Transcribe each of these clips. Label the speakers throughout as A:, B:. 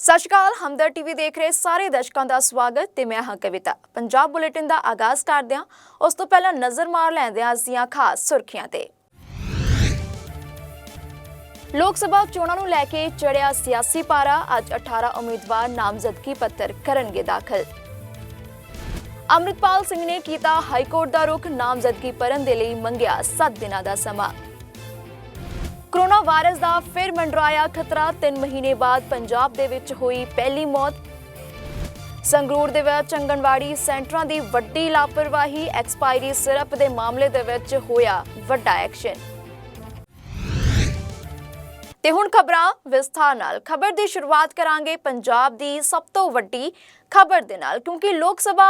A: ਸਤਿ ਸ਼੍ਰੀ ਅਕਾਲ, ਹਮਦਰ ਟੀਵੀ ਦੇਖ ਰਹੇ ਸਾਰੇ ਦਰਸ਼ਕਾਂ ਦਾ ਸਵਾਗਤ ਤੇ ਮੈਂ ਹਾਂ ਕਵਿਤਾ। ਪੰਜਾਬ ਬੁਲੇਟਿਨ ਦਾ ਆਗਾਜ਼ ਕਰਦੇ ਹਾਂ ਉਸ ਤੋਂ ਪਹਿਲਾਂ ਨਜ਼ਰ ਮਾਰ ਲੈਂਦੇ ਹਾਂ ਅੱਜ ਦੀਆਂ ਖਾਸ ਸੁਰਖੀਆਂ ਤੇ। ਲੋਕ ਸਭਾ ਚੋਣਾਂ ਨੂੰ ਲੈ ਕੇ ਚੜਿਆ ਸਿਆਸੀ ਪਾਰਾ, ਅੱਜ 18 ਉਮੀਦਵਾਰ ਨਾਮਜ਼ਦਗੀ ਪੱਤਰ ਕਰਨਗੇ ਦਾਖਲ। ਅੰਮ੍ਰਿਤਪਾਲ ਸਿੰਘ ਨੇ ਕੀਤਾ ਹਾਈ ਕੋਰਟ ਦਾ ਰੁਖ, ਨਾਮਜ਼ਦਗੀ ਭਰਨ ਦੇ ਲਈ ਮੰਗਿਆ 7 ਦਿਨਾਂ ਦਾ ਸਮਾਂ। ਕਰੋਨਾ ਵਾਇਰਸ ਦਾ ਫਿਰ ਮੰਡਰਾਇਆ ਖਤਰਾ 3 ਮਹੀਨੇ ਬਾਅਦ ਪੰਜਾਬ ਦੇ ਵਿੱਚ ਹੋਈ ਪਹਿਲੀ ਮੌਤ। ਸੰਗਰੂਰ ਦੇ ਵਿੱਚ ਅੰਗਨਵਾੜੀ ਸੈਂਟਰਾਂ ਦੀ ਵੱਡੀ ਲਾਪਰਵਾਹੀ ਐਕਸਪਾਇਰੀ ਸਿਰਪ ਦੇ ਮਾਮਲੇ ਦੇ ਵਿੱਚ ਹੋਇਆ ਵੱਡਾ ਐਕਸ਼ਨ। ਤੇ ਹੁਣ ਖਬਰਾਂ ਵਿਸਥਾਰ ਨਾਲ। ਖਬਰ ਦੀ ਸ਼ੁਰੂਆਤ ਕਰਾਂਗੇ ਪੰਜਾਬ ਦੀ ਸਭ ਤੋਂ ਵੱਡੀ ਖਬਰ ਦੇ ਨਾਲ, ਕਿਉਂਕਿ ਲੋਕ ਸਭਾ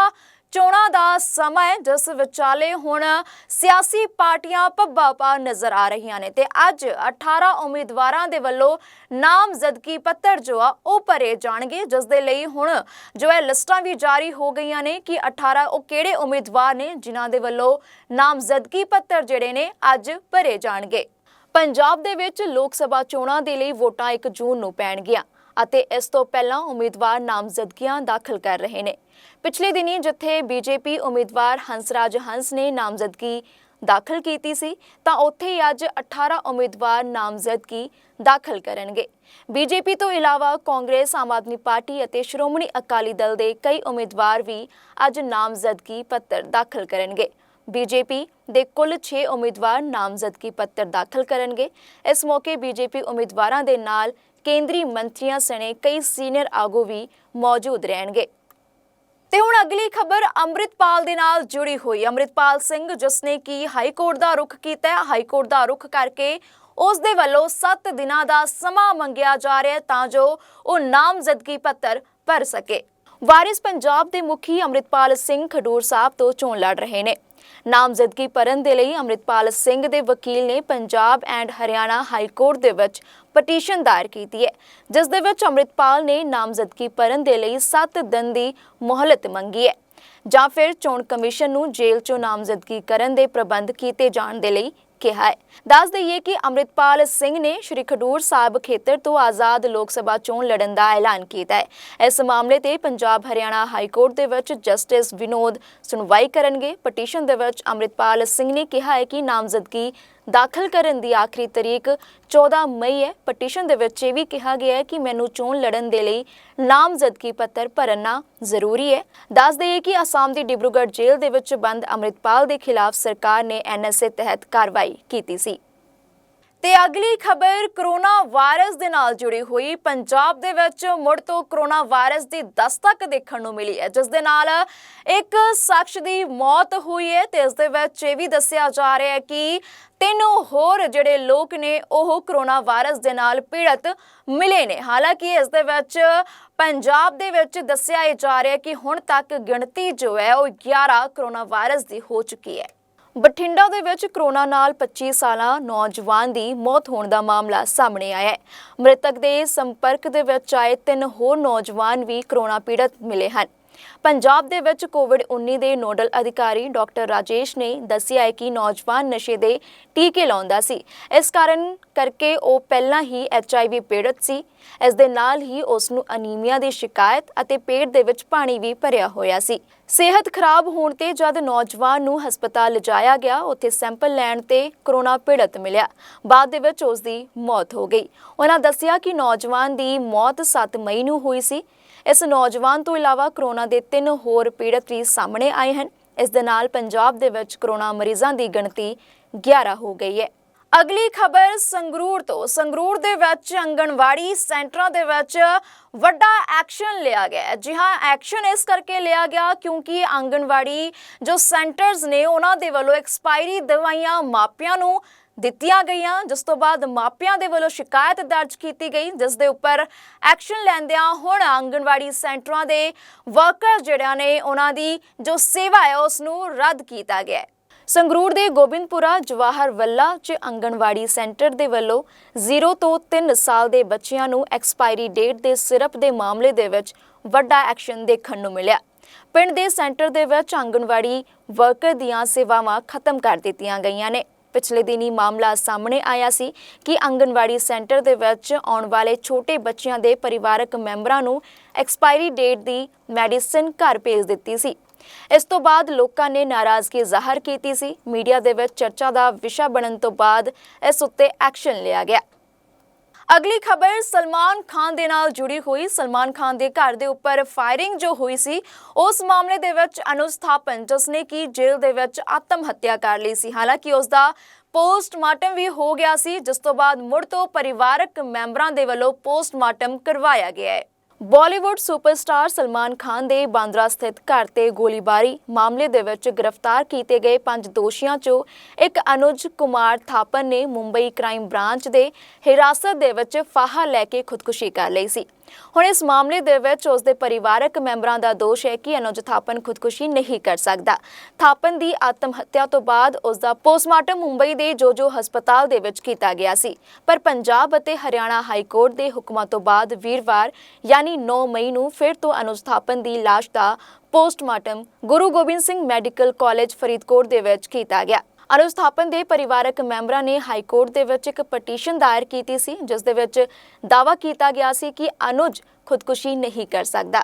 A: ਚੋਣਾਂ ਦਾ ਸਮਾਂ ਹੈ, ਜਿਸ ਵਿਚਾਲੇ ਹੁਣ ਸਿਆਸੀ ਪਾਰਟੀਆਂ ਭੱਬਾ ਪਾ ਨਜ਼ਰ ਆ ਰਹੀਆਂ ਨੇ ਤੇ ਅੱਜ 18 ਉਮੀਦਵਾਰਾਂ ਦੇ ਵੱਲੋਂ ਨਾਮਜ਼ਦਗੀ ਪੱਤਰ ਜੋ ਆ, ਉਹ ਭਰੇ ਜਾਣਗੇ, ਜਿਸ ਦੇ ਲਈ ਹੁਣ ਜੋ ਹੈ ਲਿਸਟਾਂ ਵੀ ਜਾਰੀ ਹੋ ਗਈਆਂ ਨੇ ਕਿ 18 ਉਹ ਕਿਹੜੇ ਉਮੀਦਵਾਰ ਨੇ, ਜਿਨ੍ਹਾਂ ਦੇ ਵੱਲੋਂ ਨਾਮਜ਼ਦਗੀ ਪੱਤਰ ਜਿਹੜੇ ਨੇ, ਅੱਜ ਭਰੇ ਜਾਣਗੇ। ਪੰਜਾਬ ਦੇ ਵਿੱਚ ਲੋਕ ਸਭਾ ਚੋਣਾਂ ਦੇ ਲਈ ਵੋਟਾਂ 1 ਜੂਨ ਨੂੰ ਪੈਣਗੀਆਂ। ਅਤੇ ਇਸ ਤੋਂ ਪਹਿਲਾਂ ਉਮੀਦਵਾਰ ਨਾਮਜ਼ਦਗੀਆਂ ਦਾਖਲ ਕਰ ਰਹੇ ਨੇ। ਪਿਛਲੇ ਦਿਨੀ ਜਿੱਥੇ ਬੀਜੇਪੀ ਉਮੀਦਵਾਰ ਹੰਸਰਾਜ ਹੰਸ ਨੇ ਨਾਮਜ਼ਦਗੀ ਦਾਖਲ ਕੀਤੀ ਸੀ, ਤਾਂ ਉੱਥੇ ਹੀ ਅੱਜ 18 ਉਮੀਦਵਾਰ ਨਾਮਜ਼ਦਗੀ ਦਾਖਲ ਕਰਨਗੇ। ਬੀਜੇਪੀ ਤੋਂ ਇਲਾਵਾ ਕਾਂਗਰਸ, ਆਮ ਆਦਮੀ ਪਾਰਟੀ ਅਤੇ ਸ਼੍ਰੋਮਣੀ ਅਕਾਲੀ ਦਲ ਦੇ ਕਈ ਉਮੀਦਵਾਰ ਵੀ ਅੱਜ ਨਾਮਜ਼ਦਗੀ ਪੱਤਰ ਦਾਖਲ ਕਰਨਗੇ। ਬੀਜੇਪੀ ਦੇ ਕੁੱਲ 6 ਉਮੀਦਵਾਰ ਨਾਮਜ਼ਦਗੀ ਪੱਤਰ ਦਾਖਲ ਕਰਨਗੇ। ਇਸ ਮੌਕੇ ਬੀਜੇਪੀ ਉਮੀਦਵਾਰਾਂ ਦੇ ਨਾਲ ਕੇਂਦਰੀ ਮੰਤਰੀਆਂ ਸਣੇ ਕਈ ਸੀਨੀਅਰ ਆਗੂ ਵੀ ਮੌਜੂਦ ਰਹਿਣਗੇ। ਤੇ ਹੁਣ ਅਗਲੀ ਖਬਰ ਅੰਮ੍ਰਿਤਪਾਲ ਦੇ ਨਾਲ ਜੁੜੀ ਹੋਈ। ਅੰਮ੍ਰਿਤਪਾਲ ਸਿੰਘ, ਜਿਸ ਨੇ ਕੀ ਹਾਈ ਕੋਰਟ ਦਾ ਰੁਖ ਕੀਤਾ ਹੈ ਹਾਈ ਕੋਰਟ ਦਾ ਰੁਖ ਕਰਕੇ ਉਸ ਦੇ ਵੱਲੋਂ 7 ਦਿਨਾਂ ਦਾ ਸਮਾਂ ਮੰਗਿਆ ਜਾ ਰਿਹਾ ਤਾਂ ਜੋ ਉਹ ਨਾਮਜ਼ਦਗੀ ਪੱਤਰ ਭਰ ਸਕੇ। ਵਾਰਿਸ ਪੰਜਾਬ ਦੇ ਮੁਖੀ ਅੰਮ੍ਰਿਤਪਾਲ ਸਿੰਘ ਖਡੂਰ ਸਾਹਿਬ ਤੋਂ ਚੋਣ ਲੜ ਰਹੇ ਨੇ। ਨਾਮਜ਼ਦਗੀ ਭਰਨ ਦੇ ਲਈ ਅੰਮ੍ਰਿਤਪਾਲ ਸਿੰਘ ਦੇ ਵਕੀਲ ਨੇ Punjab and Haryana high court ਦੇ ਵਿੱਚ ਪਟੀਸ਼ਨ ਦਾਇਰ ਕੀਤੀ ਹੈ, ਜਿਸ ਦੇ ਵਿੱਚ ਅੰਮ੍ਰਿਤਪਾਲ ਨੇ ਨਾਮਜ਼ਦਗੀ ਭਰਨ ਦੇ ਲਈ 7 ਦਿਨ ਦੀ ਮੋਹਲਤ ਮੰਗੀ ਹੈ ਜਾਂ ਫਿਰ ਚੋਣ ਕਮਿਸ਼ਨ ਨੂੰ ਜੇਲ੍ਹ 'ਚੋਂ ਨਾਮਜ਼ਦਗੀ ਕਰਨ ਦੇ ਪ੍ਰਬੰਧ ਕੀਤੇ ਜਾਣ ਦੇ ਲਈ ਕਿਹਾ ਹੈ। ਦੱਸ ਦਈਏ ਕਿ ਅੰਮ੍ਰਿਤਪਾਲ ਸਿੰਘ ਨੇ ਸ਼੍ਰੀ ਖਡੂਰ ਸਾਹਿਬ ਖੇਤਰ ਤੋਂ ਆਜ਼ਾਦ ਲੋਕ ਸਭਾ ਚੋਣ ਲੜਨ ਦਾ ਐਲਾਨ ਕੀਤਾ ਹੈ। ਇਸ ਮਾਮਲੇ ਤੇ ਪੰਜਾਬ ਹਰਿਆਣਾ ਹਾਈ ਕੋਰਟ ਦੇ ਵਿੱਚ ਜਸਟਿਸ ਵਿਨੋਦ ਸੁਣਵਾਈ ਕਰਨਗੇ। ਪਟੀਸ਼ਨ ਦੇ ਵਿੱਚ ਅੰਮ੍ਰਿਤਪਾਲ ਸਿੰਘ ਨੇ ਕਿਹਾ ਹੈ ਕਿ ਨਾਮਜ਼ਦਗੀ ਦਾਖਲ ਕਰਨ ਦੀ ਆਖਰੀ ਤਰੀਕ 14 ਮਈ ਹੈ। ਪਟੀਸ਼ਨ ਦੇ ਵਿੱਚ ਇਹ ਵੀ ਕਿਹਾ ਗਿਆ ਹੈ ਕਿ ਮੈਨੂੰ ਚੋਣ ਲੜਨ ਦੇ ਲਈ ਨਾਮਜ਼ਦਗੀ ਪੱਤਰ ਭਰਨਾ ਜ਼ਰੂਰੀ ਹੈ। ਦੱਸ ਦਈਏ ਕਿ ਅਸਾਮ ਦੀ ਡਿਬਰੂਗੜ੍ਹ ਜੇਲ੍ਹ ਦੇ ਵਿੱਚ ਬੰਦ ਅੰਮ੍ਰਿਤਪਾਲ ਦੇ ਖਿਲਾਫ ਸਰਕਾਰ ਨੇ ਐਨਐਸਏ ਤਹਿਤ ਕਾਰਵਾਈ ਕੀਤੀ ਸੀ। ਤੇ ਅਗਲੀ ਖਬਰ, ਕਰੋਨਾ ਵਾਇਰਸ ਦੇ ਨਾਲ ਜੁੜੀ ਹੋਈ ਪੰਜਾਬ ਦੇ ਵਿੱਚ ਮੁੜ ਤੋਂ ਕਰੋਨਾ ਵਾਇਰਸ ਦੀ ਦਸਤਕ ਦੇਖਣ ਨੂੰ ਮਿਲੀ ਹੈ, ਜਿਸ ਦੇ ਨਾਲ ਇੱਕ ਸ਼ਖਸ ਦੀ ਮੌਤ ਹੋਈ ਹੈ ਤੇ ਇਸ ਦੇ ਵਿੱਚ ਇਹ ਵੀ ਦੱਸਿਆ ਜਾ ਰਿਹਾ ਹੈ ਕਿ ਤਿੰਨ ਹੋਰ ਜਿਹੜੇ ਲੋਕ ਨੇ, ਉਹ ਕਰੋਨਾ ਵਾਇਰਸ ਦੇ ਨਾਲ ਪੀੜਤ ਮਿਲੇ ਨੇ। ਹਾਲਾਂਕਿ ਇਸ ਦੇ ਵਿੱਚ ਪੰਜਾਬ ਦੇ ਵਿੱਚ ਦੱਸਿਆ ਇਹ ਜਾ ਰਿਹਾ ਕਿ ਹੁਣ ਤੱਕ ਗਿਣਤੀ ਜੋ ਹੈ ਉਹ 11 ਕਰੋਨਾ ਵਾਇਰਸ ਦੀ ਹੋ ਚੁੱਕੀ ਹੈ। ਬਠਿੰਡਾ ਦੇ ਵਿੱਚ ਕਰੋਨਾ ਨਾਲ 25 ਸਾਲਾਂ ਨੌਜਵਾਨ ਦੀ ਮੌਤ ਹੋਣ ਦਾ ਮਾਮਲਾ ਸਾਹਮਣੇ ਆਇਆ ਹੈ। ਮ੍ਰਿਤਕ ਦੇ ਸੰਪਰਕ ਦੇ ਵਿੱਚ ਆਏ ਤਿੰਨ ਹੋਰ ਨੌਜਵਾਨ ਵੀ ਕਰੋਨਾ ਪੀੜਤ ਮਿਲੇ ਹਨ। ਪੰਜਾਬ ਦੇ ਵਿੱਚ ਕੋਵਿਡ-19 ਦੇ ਨੋਡਲ ਅਧਿਕਾਰੀ ਡਾਕਟਰ ਰਾਜੇਸ਼ ਨੇ ਦੱਸਿਆ ਹੈ ਕਿ ਨੌਜਵਾਨ ਨਸ਼ੇ ਦੇ ਟੀਕੇ ਲਾਉਂਦਾ ਸੀ। ਇਸ ਕਾਰਨ ਕਰਕੇ ਉਹ ਪਹਿਲਾਂ ਹੀ ਐਚਆਈਵੀ ਪੀੜਤ ਸੀ। ਇਸ ਦੇ ਨਾਲ ਹੀ ਉਸ ਨੂੰ ਅਨੀਮੀਆ ਦੀ ਸ਼ਿਕਾਇਤ ਅਤੇ ਪੇਟ ਦੇ ਵਿੱਚ ਪਾਣੀ ਵੀ ਭਰਿਆ ਹੋਇਆ ਸੀ। ਸਿਹਤ ਖਰਾਬ ਹੋਣ ਤੇ ਜਦ ਨੌਜਵਾਨ ਨੂੰ ਹਸਪਤਾਲ ਲਿਜਾਇਆ ਗਿਆ, ਉੱਥੇ ਸੈਂਪਲ ਲੈਣ ਤੇ ਕਰੋਨਾ ਪੀੜਤ ਮਿਲਿਆ। ਬਾਅਦ ਦੇ ਵਿੱਚ ਉਸ ਦੀ ਮੌਤ ਹੋ ਗਈ। ਉਹਨਾਂ ਦੱਸਿਆ ਕਿ ਨੌਜਵਾਨ ਦੀ ਮੌਤ 7 ਮਈ ਨੂੰ ਹੋਈ ਸੀ। ਇਸ ਨੌਜਵਾਨ ਤੋਂ ਇਲਾਵਾ ਕਰੋਨਾ ਦੇ ਤਿੰਨ ਹੋਰ ਪੀੜਤ ਵੀ ਸਾਹਮਣੇ ਆਏ ਹਨ। ਇਸ ਦੇ ਨਾਲ ਪੰਜਾਬ ਦੇ ਵਿੱਚ ਕਰੋਨਾ ਮਰੀਜ਼ਾਂ ਦੀ ਗਿਣਤੀ 11 ਹੋ ਗਈ ਹੈ। ਅਗਲੀ ਖਬਰ ਸੰਗਰੂਰ ਤੋਂ। ਸੰਗਰੂਰ ਦੇ ਵਿੱਚ ਅੰਗਣਵਾੜੀ ਸੈਂਟਰਾਂ ਦੇ ਵਿੱਚ ਵੱਡਾ ਐਕਸ਼ਨ ਲਿਆ ਗਿਆ ਹੈ। ਜੀ ਹਾਂ, ਐਕਸ਼ਨ ਇਸ ਕਰਕੇ ਲਿਆ ਗਿਆ ਕਿਉਂਕਿ ਆਂਗਣਵਾੜੀ ਜੋ ਸੈਂਟਰਸ ਨੇ, ਉਹਨਾਂ ਦੇ ਵੱਲੋਂ ਐਕਸਪਾਇਰੀ ਦਵਾਈਆਂ ਮਾਪਿਆਂ ਨੂੰ ਦਿੱਤੀਆਂ ਗਈਆਂ, ਜਿਸ ਤੋਂ ਬਾਅਦ ਮਾਪਿਆਂ ਦੇ ਵੱਲੋਂ ਸ਼ਿਕਾਇਤ ਦਰਜ ਕੀਤੀ ਗਈ, ਜਿਸ ਦੇ ਉੱਪਰ ਐਕਸ਼ਨ ਲੈਂਦਿਆਂ ਹੁਣ ਆਂਗਣਵਾੜੀ ਸੈਂਟਰਾਂ ਦੇ ਵਰਕਰ ਜਿਹੜਿਆਂ ਨੇ ਉਹਨਾਂ ਦੀ ਜੋ ਸੇਵਾ ਹੈ ਉਸ ਨੂੰ ਰੱਦ ਕੀਤਾ ਗਿਆ ਹੈ। ਸੰਗਰੂਰ ਦੇ ਗੋਬਿੰਦਪੁਰਾ ਜਵਾਹਰ ਵੱਲਾ ਚ ਅੰਗਣਵਾੜੀ ਸੈਂਟਰ ਦੇ ਵੱਲੋਂ 0 ਤੋਂ 3 ਸਾਲ ਦੇ ਬੱਚਿਆਂ ਨੂੰ ਐਕਸਪਾਇਰੀ ਡੇਟ ਦੇ ਸਿਰਪ ਦੇ ਮਾਮਲੇ ਦੇ ਵਿੱਚ ਵੱਡਾ ਐਕਸ਼ਨ ਦੇਖਣ ਨੂੰ ਮਿਲਿਆ। ਪਿੰਡ ਦੇ ਸੈਂਟਰ ਦੇ ਵਿੱਚ ਆਂਗਣਵਾੜੀ ਵਰਕਰ ਦੀਆਂ ਸੇਵਾਵਾਂ ਖਤਮ ਕਰ ਦਿੱਤੀਆਂ ਗਈਆਂ ਨੇ। ਪਿਛਲੇ ਦਿਨੀ ਮਾਮਲਾ ਸਾਹਮਣੇ ਆਇਆ ਸੀ ਕਿ ਆਂਗਨਵਾੜੀ ਸੈਂਟਰ ਦੇ ਵਿੱਚ ਆਉਣ ਵਾਲੇ ਛੋਟੇ ਬੱਚਿਆਂ ਦੇ ਪਰਿਵਾਰਕ ਮੈਂਬਰਾਂ ਨੂੰ ਐਕਸਪਾਇਰੀ ਡੇਟ ਦੀ ਮੈਡੀਸਿਨ ਘਰ ਭੇਜ ਦਿੱਤੀ ਸੀ। ਇਸ ਤੋਂ ਬਾਅਦ ਲੋਕਾਂ ਨੇ ਨਾਰਾਜ਼ਗੀ ਜ਼ਾਹਰ ਕੀਤੀ ਸੀ। ਮੀਡੀਆ ਦੇ ਵਿੱਚ ਚਰਚਾ ਦਾ ਵਿਸ਼ਾ ਬਣਨ ਤੋਂ ਬਾਅਦ ਇਸ ਉੱਤੇ ਐਕਸ਼ਨ ਲਿਆ ਗਿਆ। ਅਗਲੀ ਖਬਰ, ਸਲਮਾਨ ਖਾਨ ਦੇ ਨਾਲ ਜੁੜੀ ਹੋਈ, ਸਲਮਾਨ ਖਾਨ ਦੇ ਘਰ ਦੇ ਉੱਪਰ ਫਾਇਰਿੰਗ ਜੋ ਹੋਈ ਸੀ, ਉਸ ਮਾਮਲੇ ਦੇ ਵਿੱਚ ਅਨੁਸਥਾਪਨ ਜਿਸ ਨੇ ਕਿ ਜੇਲ੍ਹ ਦੇ ਵਿੱਚ ਆਤਮ ਹੱਤਿਆ ਕਰ ਲਈ ਸੀ। ਹਾਲਾਂਕਿ ਉਸ ਦਾ ਪੋਸਟਮਾਰਟਮ ਵੀ ਹੋ ਗਿਆ ਸੀ, ਜਿਸ ਤੋਂ ਬਾਅਦ ਮੁੜ ਤੋਂ ਪਰਿਵਾਰਕ ਮੈਂਬਰਾਂ ਦੇ ਵੱਲੋਂ ਪੋਸਟਮਾਰਟਮ ਕਰਵਾਇਆ ਗਿਆ ਹੈ। ਬਾਲੀਵੁੱਡ ਸੁਪਰਸਟਾਰ ਸਲਮਾਨ ਖਾਨ ਦੇ ਬਾਂਦਰਾ ਸਥਿਤ ਘਰ ਤੇ ਗੋਲੀਬਾਰੀ ਮਾਮਲੇ ਦੇ ਵਿੱਚ ਗ੍ਰਿਫਤਾਰ ਕੀਤੇ ਗਏ ਪੰਜ ਦੋਸ਼ੀਆਂ 'ਚੋਂ ਇੱਕ ਅਨੁਜ ਕੁਮਾਰ ਥਾਪਨ ਨੇ ਮੁੰਬਈ ਕ੍ਰਾਈਮ ਬ੍ਰਾਂਚ ਦੇ ਹਿਰਾਸਤ ਦੇ ਵਿੱਚ ਫਾਹਾ ਲੈ ਕੇ ਖੁਦਕੁਸ਼ੀ ਕਰ ਲਈ ਸੀ। ਹੁਣ ਇਸ ਮਾਮਲੇ ਦੇ ਵਿੱਚ ਉਸ ਦੇ ਪਰਿਵਾਰਕ ਮੈਂਬਰਾਂ ਦਾ ਦੋਸ਼ ਹੈ ਕਿ ਅਨੁਜ ਥਾਪਨ ਖੁਦਕੁਸ਼ੀ ਨਹੀਂ ਕਰ ਸਕਦਾ। ਥਾਪਨ ਦੀ ਆਤਮ ਹੱਤਿਆ ਤੋਂ ਬਾਅਦ ਉਸ ਦਾ ਪੋਸਟਮਾਰਟਮ ਮੁੰਬਈ ਦੇ ਜੋਜੋ ਹਸਪਤਾਲ ਦੇ ਵਿੱਚ ਕੀਤਾ ਗਿਆ ਸੀ। ਪਰ ਪੰਜਾਬ ਅਤੇ ਹਰਿਆਣਾ ਹਾਈ ਕੋਰਟ ਦੇ ਹੁਕਮਾਂ ਤੋਂ ਬਾਅਦ ਵੀਰਵਾਰ, ਯਾਨੀ 9 ਮਈ ਨੂੰ ਫਿਰ ਤੋਂ ਅਨੁਜ ਥਾਪਨ ਦੀ ਲਾਸ਼ ਦਾ postmortem Guru Gobind Singh medical college Faridkot ਦੇ ਵਿੱਚ ਕੀਤਾ ਗਿਆ। ਅਨੁਜ ਥਾਪਨ ਦੇ ਪਰਿਵਾਰਕ ਮੈਂਬਰਾਂ ਨੇ ਹਾਈ ਕੋਰਟ ਦੇ ਵਿੱਚ ਇੱਕ ਪਟੀਸ਼ਨ ਦਾਇਰ ਕੀਤੀ ਸੀ, ਜਿਸ ਦੇ ਵਿੱਚ ਦਾਅਵਾ ਕੀਤਾ ਗਿਆ ਸੀ ਕਿ ਅਨੁਜ ਖੁਦਕੁਸ਼ੀ ਨਹੀਂ ਕਰ ਸਕਦਾ।